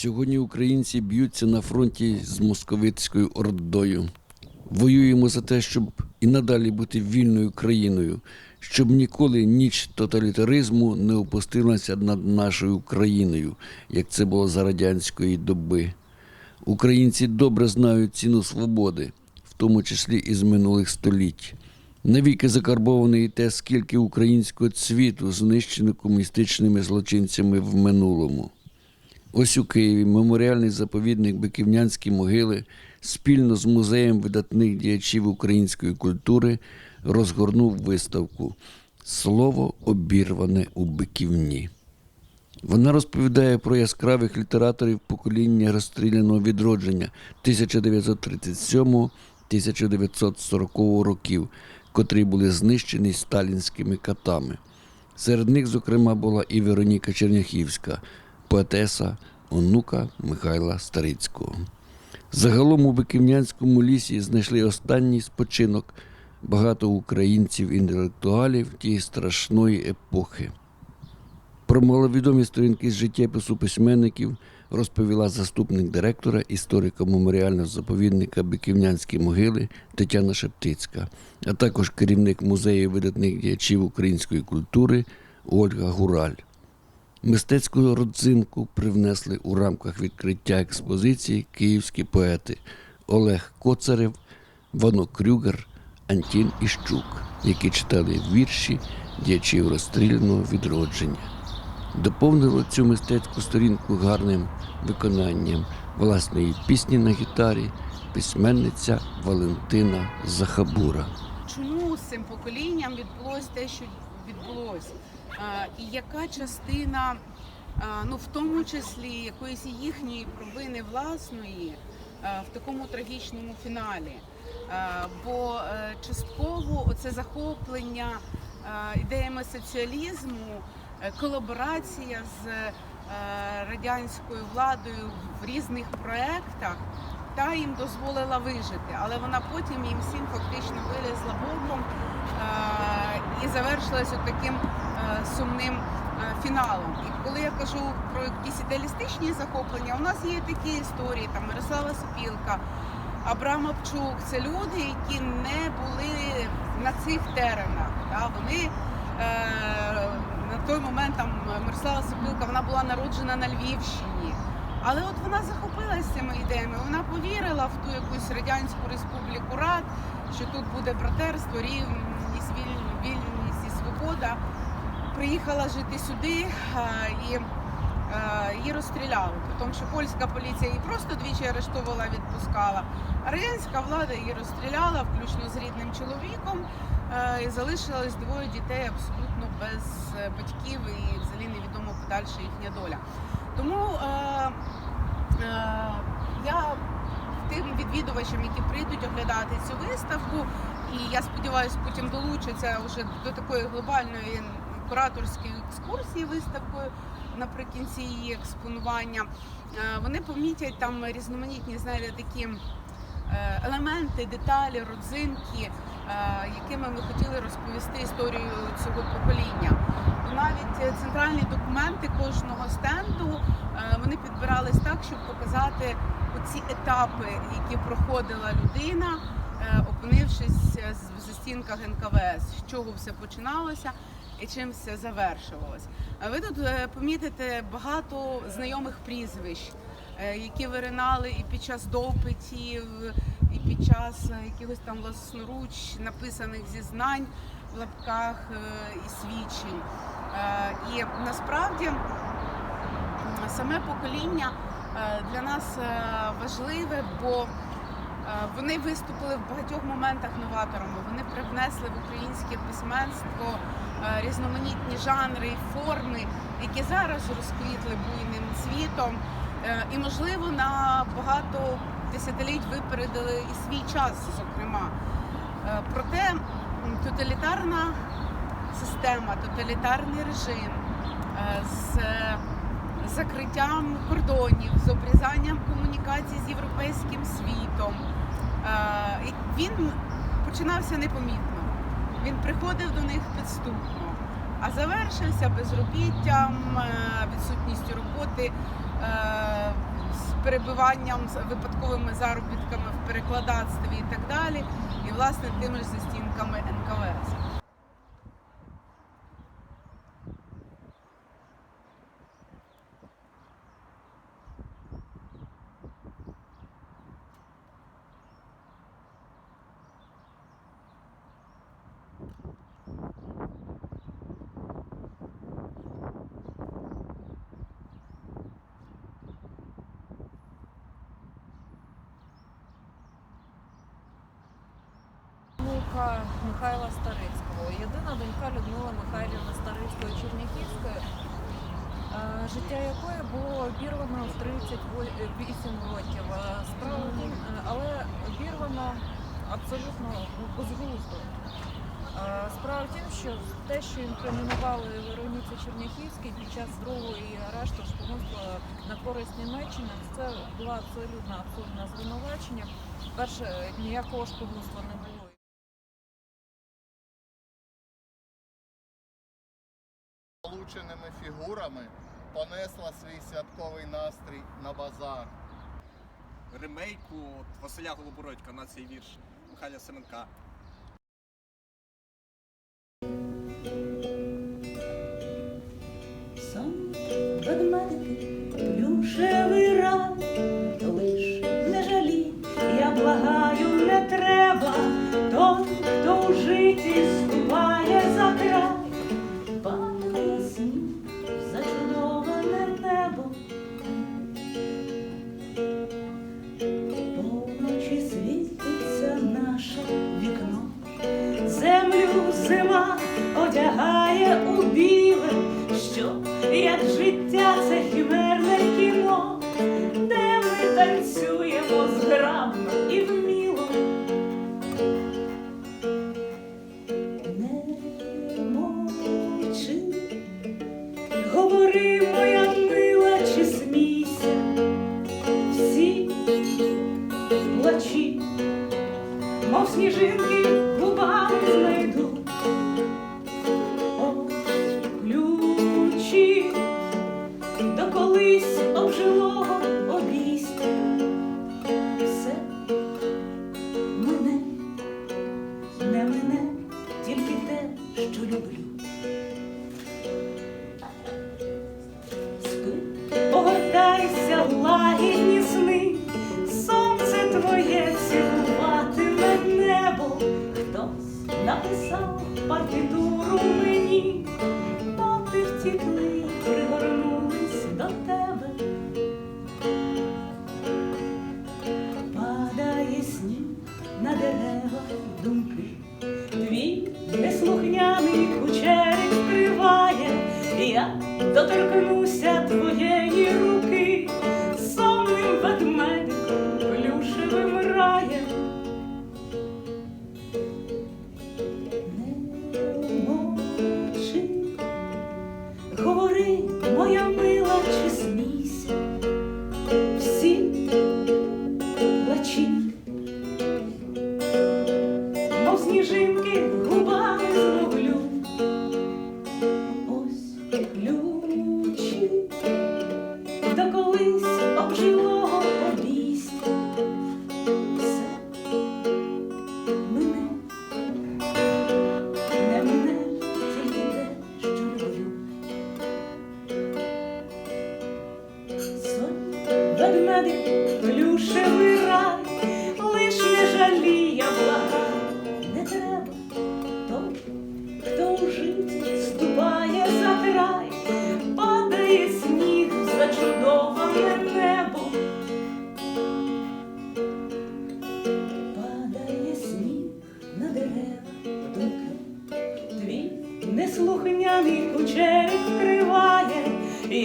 Сьогодні українці б'ються на фронті з московицькою ордою. Воюємо за те, щоб і надалі бути вільною країною, щоб ніколи ніч тоталітаризму не опустилася над нашою країною, як це було за радянської доби. Українці добре знають ціну свободи, в тому числі і з минулих століть. Навіки закарбований і те, скільки українського цвіту знищено комуністичними злочинцями в минулому. Ось у Києві меморіальний заповідник Биківнянські могили спільно з музеєм видатних діячів української культури розгорнув виставку Слово обірване у Биківні. Вона розповідає про яскравих літераторів покоління розстріляного відродження 1937-1940 років, котрі були знищені сталінськими катами. Серед них, зокрема, була і Вероніка Черняхівська, поетеса, онука Михайла Старицького. Загалом у Биківнянському лісі знайшли останній спочинок багато українців-інтелектуалів тієї страшної епохи. Про маловідомі сторінки з життєпису письменників розповіла заступник директора історика меморіального заповідника Биківнянські могили Тетяна Шептицька, а також керівник музею видатних діячів української культури Ольга Гураль. Мистецьку родзинку привнесли у рамках відкриття експозиції київські поети Олег Коцарев, Вано Крюгер, Антін Іщук, які читали вірші діячів розстріляного відродження. Доповнило цю мистецьку сторінку гарним виконанням власної пісні на гітарі письменниця Валентина Захабура. чому з цим поколінням відбулося те, що відбулося, і яка частина, ну в тому числі якоїсь їхньої провини власної в такому трагічному фіналі. Бо е, частково оце захоплення е, ідеями соціалізму, е, колаборація з е, радянською владою в різних проєктах та їм дозволила вижити, але вона потім їм всім фактично вилізла боком е, і завершилась от таким е, сумним е, фіналом. І коли я кажу про якісь ідеалістичні захоплення, у нас є такі історії, там Мирослава Сопілка, Абрам Апчук, це люди, які не були на цих теренах. Да? Вони е, на той момент там Мирослава Сопілка вона була народжена на Львівщині. Але от вона захопилася цими ідеями. Вона повірила в ту якусь радянську республіку Рад, що тут буде братерство, рівність, віль- вільність і свобода. Приїхала жити сюди а, і е, її розстріляли. Тому що польська поліція її просто двічі арештовувала, відпускала. А радянська влада її розстріляла, включно з рідним чоловіком, е, і залишилось двоє дітей абсолютно без е, батьків і взагалі невідомо подальша їхня доля. Тому е, е, я тим відвідувачам, які прийдуть оглядати цю виставку, і я сподіваюся, потім долучаться вже до такої глобальної кураторської екскурсії виставкою наприкінці її експонування. Е, вони помітять там різноманітні, знаєте, такі елементи, деталі, родзинки, е, якими ми хотіли розповісти історію цього покоління. Навіть е, центральні документи кожного стенду е, вони підбирались так, щоб показати оці етапи, які проходила людина, е, опинившись е, в застінках НКВС, з чого все починалося і чим все завершувалось. Ви тут е, помітите багато знайомих прізвищ, е, які виринали і під час допитів, і під час е, якихось там власноруч написаних зізнань в лапках е, і свідчень. Е, І насправді саме покоління е, для нас е, важливе, бо е, вони виступили в багатьох моментах новаторами. Вони привнесли в українське письменство е, різноманітні жанри і форми, які зараз розквітли буйним цвітом. Е, І, можливо, на багато десятиліть випередили і свій час, зокрема. Е, Проте тоталітарна система, тоталітарний режим е, з закриттям кордонів, з обрізанням комунікацій з європейським світом. Він починався непомітно. Він приходив до них підступно, а завершився безробіттям, відсутністю роботи, з перебиванням з випадковими заробітками в перекладацтві і так далі, і власне тими ж застінками НКВС. Михайла Старицького. Єдина донька Людмила Михайлівна Старицької Черніхівської, е, життя якої було обірвано в 38 років. Е, Справа е, але обірвано абсолютно безглуздо. Справа в тім, що те, що інкримінували Вероніці Черняхівській під час другого її арешту шпигунства на користь Німеччини, це було абсолютно абсурдне звинувачення. Перше, ніякого шпигунства не було. Полученими фігурами понесла свій святковий настрій на базар. ремейку от Василя Голобородька на цей вірш Михайля Семенка. Що колись обжилого обійстя. Все мене, не мене, тільки те, що люблю. Спи, погортайся лагідні сни, сонце твоє цілуватиме небо, хтось написав партитуру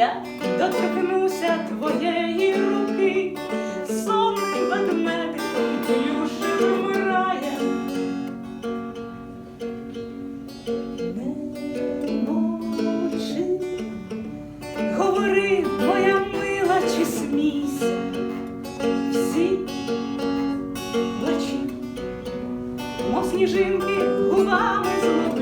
я доторкнуся твоєї руки, сонним ведмедиком плюшевим раєм. Не мовчи, говори, моя мила, чи смійся, всі плачі, мов сніжинки губами зловлю.